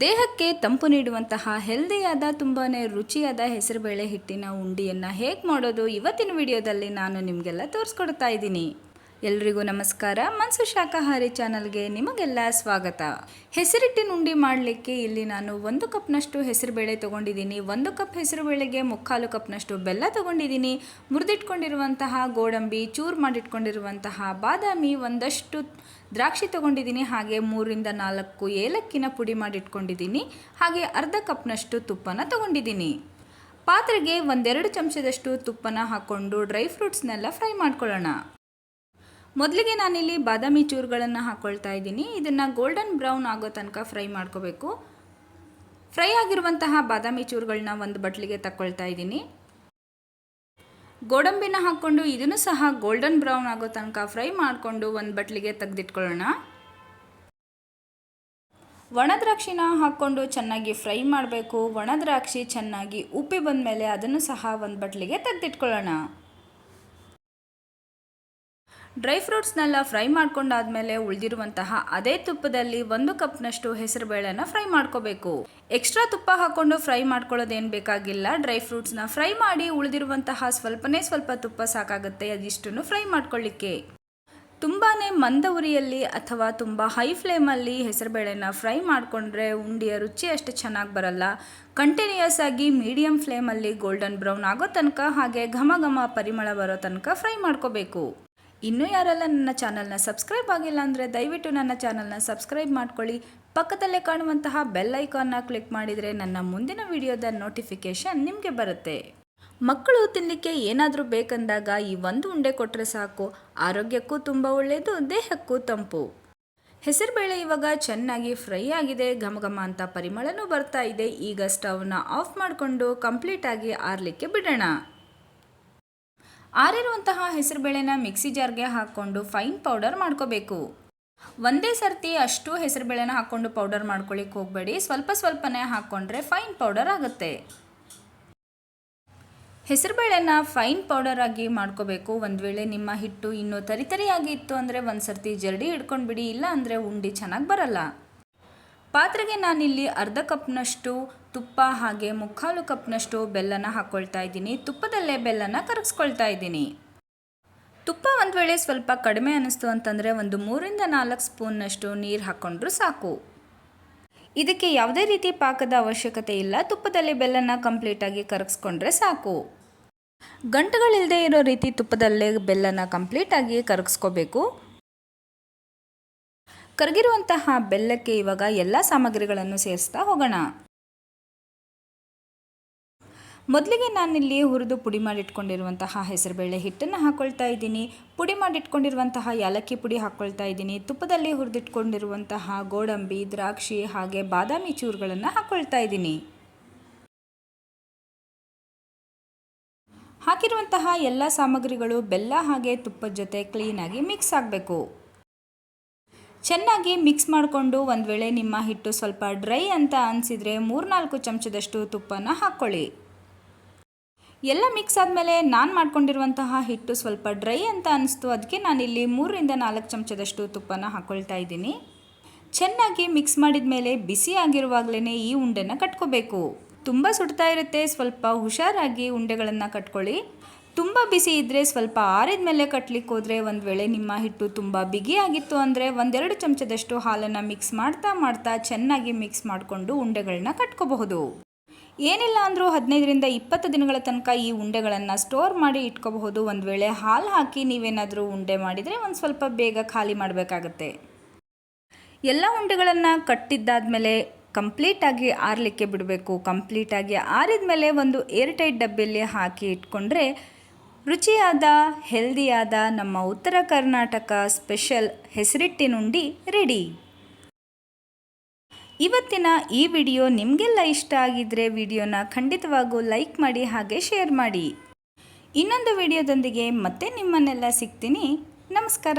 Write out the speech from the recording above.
ದೇಹಕ್ಕೆ ತಂಪು ನೀಡುವಂತಹ ಹೆಲ್ದಿಯಾದ ತುಂಬಾ ರುಚಿಯಾದ ಹೆಸರುಬೇಳೆ ಹಿಟ್ಟಿನ ಉಂಡಿಯನ್ನು ಹೇಗೆ ಮಾಡೋದು ಇವತ್ತಿನ ವಿಡಿಯೋದಲ್ಲಿ ನಾನು ನಿಮಗೆಲ್ಲ ತೋರಿಸ್ಕೊಡ್ತಾ ಇದ್ದೀನಿ. ಎಲ್ರಿಗೂ ನಮಸ್ಕಾರ. ಮನ್ಸು ಶಾಖಾಹಾರಿ ಚಾನಲ್ಗೆ ನಿಮಗೆಲ್ಲ ಸ್ವಾಗತ. ಹೆಸರಿಟ್ಟಿನ ಉಂಡಿ ಮಾಡಲಿಕ್ಕೆ ಇಲ್ಲಿ ನಾನು ಒಂದು ಕಪ್ನಷ್ಟು ಹೆಸರುಬೇಳೆ ತೊಗೊಂಡಿದ್ದೀನಿ. ಒಂದು ಕಪ್ ಹೆಸರುಬೇಳೆಗೆ ಮುಕ್ಕಾಲು ಕಪ್ನಷ್ಟು ಬೆಲ್ಲ ತೊಗೊಂಡಿದ್ದೀನಿ. ಮುರಿದಿಟ್ಕೊಂಡಿರುವಂತಹ ಗೋಡಂಬಿ, ಚೂರು ಮಾಡಿಟ್ಕೊಂಡಿರುವಂತಹ ಬಾದಾಮಿ ಒಂದಷ್ಟು ದ್ರಾಕ್ಷಿ ತೊಗೊಂಡಿದ್ದೀನಿ. ಹಾಗೆ ಮೂರಿಂದ ನಾಲ್ಕು ಏಲಕ್ಕಿನ ಪುಡಿ ಮಾಡಿಟ್ಕೊಂಡಿದ್ದೀನಿ. ಹಾಗೆ ಅರ್ಧ ಕಪ್ನಷ್ಟು ತುಪ್ಪನ ತೊಗೊಂಡಿದ್ದೀನಿ. ಪಾತ್ರೆಗೆ ಒಂದೆರಡು ಚಮಚದಷ್ಟು ತುಪ್ಪನ ಹಾಕ್ಕೊಂಡು ಡ್ರೈ ಫ್ರೂಟ್ಸ್ನೆಲ್ಲ ಫ್ರೈ ಮಾಡ್ಕೊಳ್ಳೋಣ. ಮೊದಲಿಗೆ ನಾನಿಲ್ಲಿ ಬಾದಾಮಿ ಚೂರುಗಳನ್ನು ಹಾಕ್ಕೊಳ್ತಾ ಇದ್ದೀನಿ. ಇದನ್ನು ಗೋಲ್ಡನ್ ಬ್ರೌನ್ ಆಗೋ ತನಕ ಫ್ರೈ ಮಾಡ್ಕೋಬೇಕು. ಫ್ರೈ ಆಗಿರುವಂತಹ ಬಾದಾಮಿ ಚೂರುಗಳನ್ನ ಒಂದು ಬಟ್ಲಿಗೆ ತಕ್ಕೊಳ್ತಾ ಇದ್ದೀನಿ. ಗೋಡಂಬಿನ ಹಾಕ್ಕೊಂಡು ಇದನ್ನು ಸಹ ಗೋಲ್ಡನ್ ಬ್ರೌನ್ ಆಗೋ ತನಕ ಫ್ರೈ ಮಾಡಿಕೊಂಡು ಒಂದು ಬಟ್ಲಿಗೆ ತೆಗೆದಿಟ್ಕೊಳ್ಳೋಣ. ಒಣದ್ರಾಕ್ಷಿನ ಹಾಕ್ಕೊಂಡು ಚೆನ್ನಾಗಿ ಫ್ರೈ ಮಾಡಬೇಕು. ಒಣದ್ರಾಕ್ಷಿ ಚೆನ್ನಾಗಿ ಉಪ್ಪಿ ಬಂದಮೇಲೆ ಅದನ್ನು ಸಹ ಒಂದು ಬಟ್ಲಿಗೆ ತೆಗೆದಿಟ್ಕೊಳ್ಳೋಣ. ಡ್ರೈ ಫ್ರೂಟ್ಸ್ನೆಲ್ಲ ಫ್ರೈ ಮಾಡ್ಕೊಂಡಾದ್ಮೇಲೆ ಉಳಿದಿರುವಂತಹ ಅದೇ ತುಪ್ಪದಲ್ಲಿ ಒಂದು ಕಪ್ನಷ್ಟು ಹೆಸರುಬೇಳೆನ ಫ್ರೈ ಮಾಡ್ಕೋಬೇಕು. ಎಕ್ಸ್ಟ್ರಾ ತುಪ್ಪ ಹಾಕೊಂಡು ಫ್ರೈ ಮಾಡ್ಕೊಳ್ಳೋದೇನು ಬೇಕಾಗಿಲ್ಲ. ಡ್ರೈ ಫ್ರೂಟ್ಸ್ನ ಫ್ರೈ ಮಾಡಿ ಉಳಿದಿರುವಂತಹ ಸ್ವಲ್ಪನೇ ಸ್ವಲ್ಪ ತುಪ್ಪ ಸಾಕಾಗುತ್ತೆ ಅದಿಷ್ಟನ್ನು ಫ್ರೈ ಮಾಡ್ಕೊಳ್ಳಿಕ್ಕೆ. ತುಂಬಾ ಮಂದ ಉರಿಯಲ್ಲಿ ಅಥವಾ ತುಂಬ ಹೈ ಫ್ಲೇಮಲ್ಲಿ ಹೆಸರುಬೇಳೆನ ಫ್ರೈ ಮಾಡಿಕೊಂಡ್ರೆ ಉಂಡಿಯ ರುಚಿ ಅಷ್ಟು ಚೆನ್ನಾಗಿ ಬರಲ್ಲ. ಕಂಟಿನ್ಯೂಯಸ್ ಆಗಿ ಮೀಡಿಯಂ ಫ್ಲೇಮಲ್ಲಿ ಗೋಲ್ಡನ್ ಬ್ರೌನ್ ಆಗೋ ತನಕ ಹಾಗೆ ಘಮ ಘಮ ಪರಿಮಳ ಬರೋ ತನಕ ಫ್ರೈ ಮಾಡ್ಕೋಬೇಕು. ಇನ್ನೂ ಯಾರೆಲ್ಲ ನನ್ನ ಚಾನಲ್ನ ಸಬ್ಸ್ಕ್ರೈಬ್ ಆಗಿಲ್ಲ ಅಂದರೆ ದಯವಿಟ್ಟು ನನ್ನ ಚಾನಲ್ನ ಸಬ್ಸ್ಕ್ರೈಬ್ ಮಾಡ್ಕೊಳ್ಳಿ. ಪಕ್ಕದಲ್ಲೇ ಕಾಣುವಂತಹ ಬೆಲ್ ಐಕಾನ್ನ ಕ್ಲಿಕ್ ಮಾಡಿದರೆ ನನ್ನ ಮುಂದಿನ ವಿಡಿಯೋದ ನೋಟಿಫಿಕೇಷನ್ ನಿಮಗೆ ಬರುತ್ತೆ. ಮಕ್ಕಳು ತಿನ್ನಲಿಕ್ಕೆ ಏನಾದರೂ ಬೇಕಂದಾಗ ಈ ಒಂದು ಉಂಡೆ ಕೊಟ್ಟರೆ ಸಾಕು. ಆರೋಗ್ಯಕ್ಕೂ ತುಂಬ ಒಳ್ಳೆಯದು ದೇಹಕ್ಕೂ ತಂಪು. ಹೆಸರುಬೇಳೆ ಇವಾಗ ಚೆನ್ನಾಗಿ ಫ್ರೈ ಆಗಿದೆ. ಘಮಘಮ ಘಮ ಅಂತ ಪರಿಮಳನೂ ಬರ್ತಾ ಇದೆ. ಈಗ ಸ್ಟವ್ನ ಆಫ್ ಮಾಡಿಕೊಂಡು ಕಂಪ್ಲೀಟಾಗಿ ಆರಲಿಕ್ಕೆ ಬಿಡೋಣ. ಆರಿರುವಂತಹ ಹೆಸರುಬೇಳೆನ ಮಿಕ್ಸಿ ಜಾರ್ಗೆ ಹಾಕ್ಕೊಂಡು ಫೈನ್ ಪೌಡರ್ ಮಾಡ್ಕೋಬೇಕು. ಒಂದೇ ಸರ್ತಿ ಅಷ್ಟು ಹೆಸರುಬೇಳೆನ ಹಾಕ್ಕೊಂಡು ಪೌಡರ್ ಮಾಡ್ಕೊಳ್ಳಿಕ್ಕೆ ಹೋಗಬೇಡಿ. ಸ್ವಲ್ಪ ಸ್ವಲ್ಪನೇ ಹಾಕ್ಕೊಂಡ್ರೆ ಫೈನ್ ಪೌಡರ್ ಆಗುತ್ತೆ. ಹೆಸರುಬೇಳೆನ ಫೈನ್ ಪೌಡರ್ ಆಗಿ ಮಾಡ್ಕೋಬೇಕು. ಒಂದು ವೇಳೆ ನಿಮ್ಮ ಹಿಟ್ಟು ಇನ್ನೂ ತರಿತರಿಯಾಗಿ ಇತ್ತು ಅಂದರೆ ಒಂದು ಸರ್ತಿ ಜರಡಿ ಹಿಡ್ಕೊಂಡ್ಬಿಡಿ. ಇಲ್ಲ ಅಂದರೆ ಉಂಡಿ ಚೆನ್ನಾಗಿ ಬರಲ್ಲ. ಪಾತ್ರೆಗೆ ನಾನಿಲ್ಲಿ ಅರ್ಧ ಕಪ್ನಷ್ಟು ತುಪ್ಪ ಹಾಗೆ ಮುಕ್ಕಾಲು ಕಪ್ನಷ್ಟು ಬೆಲ್ಲನ ಹಾಕ್ಕೊಳ್ತಾ ಇದ್ದೀನಿ. ತುಪ್ಪದಲ್ಲೇ ಬೆಲ್ಲನ ಕರಗಿಸ್ಕೊಳ್ತಾ ಇದ್ದೀನಿ. ತುಪ್ಪ ಒಂದು ವೇಳೆ ಸ್ವಲ್ಪ ಕಡಿಮೆ ಅನ್ನಿಸ್ತು ಅಂತಂದರೆ ಒಂದು ಮೂರಿಂದ ನಾಲ್ಕು ಸ್ಪೂನ್ನಷ್ಟು ನೀರು ಹಾಕ್ಕೊಂಡ್ರೂ ಸಾಕು. ಇದಕ್ಕೆ ಯಾವುದೇ ರೀತಿ ಪಾಕದ ಅವಶ್ಯಕತೆ ಇಲ್ಲ. ತುಪ್ಪದಲ್ಲಿ ಬೆಲ್ಲನ ಕಂಪ್ಲೀಟಾಗಿ ಕರಗಿಸ್ಕೊಂಡ್ರೆ ಸಾಕು. ಗಂಟುಗಳಿಲ್ಲದೆ ಇರೋ ರೀತಿ ತುಪ್ಪದಲ್ಲೇ ಬೆಲ್ಲನ ಕಂಪ್ಲೀಟಾಗಿ ಕರಗಿಸ್ಕೋಬೇಕು. ಕರಗಿರುವಂತಹ ಬೆಲ್ಲಕ್ಕೆ ಇವಾಗ ಎಲ್ಲ ಸಾಮಗ್ರಿಗಳನ್ನು ಸೇರಿಸ್ತಾ ಹೋಗೋಣ. ಮೊದಲಿಗೆ ನಾನಿಲ್ಲಿ ಹುರಿದು ಪುಡಿ ಮಾಡಿಟ್ಕೊಂಡಿರುವಂತಹ ಹೆಸರುಬೇಳೆ ಹಿಟ್ಟನ್ನು ಹಾಕ್ಕೊಳ್ತಾ ಇದ್ದೀನಿ. ಪುಡಿ ಮಾಡಿಟ್ಕೊಂಡಿರುವಂತಹ ಯಾಲಕ್ಕಿ ಪುಡಿ ಹಾಕ್ಕೊಳ್ತಾ ಇದ್ದೀನಿ. ತುಪ್ಪದಲ್ಲಿ ಹುರಿದಿಟ್ಕೊಂಡಿರುವಂತಹ ಗೋಡಂಬಿ, ದ್ರಾಕ್ಷಿ ಹಾಗೆ ಬಾದಾಮಿ ಚೂರುಗಳನ್ನು ಹಾಕ್ಕೊಳ್ತಾ ಇದ್ದೀನಿ. ಹಾಕಿರುವಂತಹ ಎಲ್ಲ ಸಾಮಗ್ರಿಗಳು ಬೆಲ್ಲ ಹಾಗೆ ತುಪ್ಪದ ಜೊತೆ ಕ್ಲೀನಾಗಿ ಮಿಕ್ಸ್ ಆಗಬೇಕು. ಚೆನ್ನಾಗಿ ಮಿಕ್ಸ್ ಮಾಡಿಕೊಂಡು ಒಂದು ವೇಳೆ ನಿಮ್ಮ ಹಿಟ್ಟು ಸ್ವಲ್ಪ ಡ್ರೈ ಅಂತ ಅನಿಸಿದರೆ ಮೂರ್ನಾಲ್ಕು ಚಮಚದಷ್ಟು ತುಪ್ಪನ ಹಾಕ್ಕೊಳ್ಳಿ ಎಲ್ಲ ಮಿಕ್ಸ್ ಆದಮೇಲೆ ನಾನು ಮಾಡ್ಕೊಂಡಿರುವಂತಹ ಹಿಟ್ಟು ಸ್ವಲ್ಪ ಡ್ರೈ ಅಂತ ಅನಿಸ್ತು ಅದಕ್ಕೆ ನಾನಿಲ್ಲಿ ಮೂರರಿಂದ ನಾಲ್ಕು ಚಮಚದಷ್ಟು ತುಪ್ಪನ ಹಾಕ್ಕೊಳ್ತಾ ಇದ್ದೀನಿ. ಚೆನ್ನಾಗಿ ಮಿಕ್ಸ್ ಮಾಡಿದ ಮೇಲೆ ಬಿಸಿ ಆಗಿರುವಾಗಲೇ ಈ ಉಂಡೆನ ಕಟ್ಕೋಬೇಕು. ತುಂಬ ಸುಡ್ತಾ ಇರುತ್ತೆ, ಸ್ವಲ್ಪ ಹುಷಾರಾಗಿ ಉಂಡೆಗಳನ್ನು ಕಟ್ಕೊಳ್ಳಿ. ತುಂಬ ಬಿಸಿ ಇದ್ದರೆ ಸ್ವಲ್ಪ ಆರಿದ ಮೇಲೆ ಕಟ್ಟಲಿಕ್ಕೆ ಹೋದರೆ ಒಂದು ವೇಳೆ ನಿಮ್ಮ ಹಿಟ್ಟು ತುಂಬ ಬಿಗಿಯಾಗಿತ್ತು ಅಂದರೆ ಒಂದೆರಡು ಚಮಚದಷ್ಟು ಹಾಲನ್ನು ಮಿಕ್ಸ್ ಮಾಡ್ತಾ ಮಾಡ್ತಾ ಚೆನ್ನಾಗಿ ಮಿಕ್ಸ್ ಮಾಡಿಕೊಂಡು ಉಂಡೆಗಳನ್ನ ಕಟ್ಕೋಬಹುದು. ಏನಿಲ್ಲ ಅಂದರೂ ಹದಿನೈದರಿಂದ ಇಪ್ಪತ್ತು ದಿನಗಳ ತನಕ ಈ ಉಂಡೆಗಳನ್ನು ಸ್ಟೋರ್ ಮಾಡಿ ಇಟ್ಕೋಬಹುದು. ಒಂದು ವೇಳೆ ಹಾಲು ಹಾಕಿ ನೀವೇನಾದರೂ ಉಂಡೆ ಮಾಡಿದರೆ ಒಂದು ಸ್ವಲ್ಪ ಬೇಗ ಖಾಲಿ ಮಾಡಬೇಕಾಗತ್ತೆ. ಎಲ್ಲ ಉಂಡೆಗಳನ್ನು ಕಟ್ಟಿದ್ದಾದಮೇಲೆ ಕಂಪ್ಲೀಟಾಗಿ ಆರಲಿಕ್ಕೆ ಬಿಡಬೇಕು. ಕಂಪ್ಲೀಟಾಗಿ ಆರಿದ ಮೇಲೆ ಒಂದು ಏರ್ ಟೈಟ್ ಡಬ್ಬಿಯಲ್ಲಿ ಹಾಕಿ ಇಟ್ಕೊಂಡ್ರೆ ರುಚಿಯಾದ, ಹೆಲ್ದಿಯಾದ ನಮ್ಮ ಉತ್ತರ ಕರ್ನಾಟಕ ಸ್ಪೆಷಲ್ ಹೆಸರಿಟ್ಟಿನುಂಡಿ ರೆಡಿ. ಇವತ್ತಿನ ಈ ವಿಡಿಯೋ ನಿಮಗೆಲ್ಲ ಇಷ್ಟ ಆಗಿದ್ದರೆ ವಿಡಿಯೋನ ಖಂಡಿತವಾಗೂ ಲೈಕ್ ಮಾಡಿ ಹಾಗೆ ಶೇರ್ ಮಾಡಿ. ಇನ್ನೊಂದು ವಿಡಿಯೋದೊಂದಿಗೆ ಮತ್ತೆ ನಿಮ್ಮನ್ನೆಲ್ಲ ಸಿಗ್ತೀನಿ. ನಮಸ್ಕಾರ.